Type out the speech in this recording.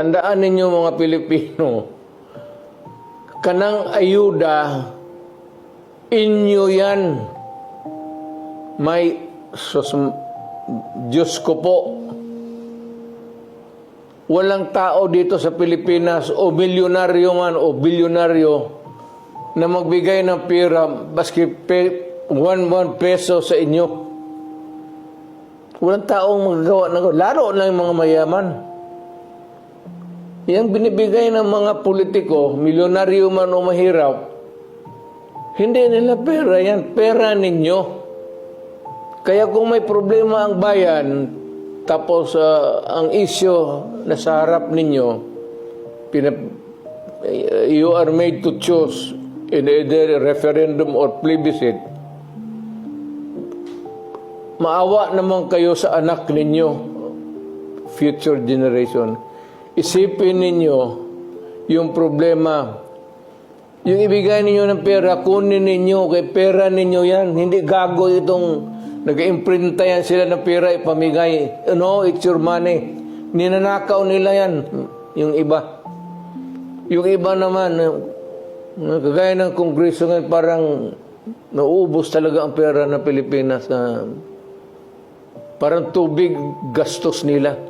Tandaan ninyo mga Pilipino, kanang ayuda, inyo yan. May, sus, Diyos ko po, walang tao dito sa Pilipinas o milyonaryo man o bilyonaryo na magbigay ng pera baski pe, one, one peso sa inyo. Walang taong magagawa ng lalo na yung mga mayaman. Yang binibigay ng mga politiko, milyonaryo man o mahirap, hindi nila pera yan, pera ninyo. Kaya kung may problema ang bayan, tapos ah, ang isyo na sa harap ninyo, pinap- you are made to choose in either referendum or plebiscite, maawa naman kayo sa anak ninyo, future generation. Isipin ninyo yung problema. Yung ibigay ninyo ng pera, kunin ninyo, kay pera ninyo yan. Hindi gago itong nag-imprinta yan sila ng pera, ipamigay. No, it's your money. Ninanakaw nila yan, yung iba. Yung iba naman, uh, kagaya ng kongreso ngayon, parang nauubos talaga ang pera ng Pilipinas. ah, parang tubig gastos nila.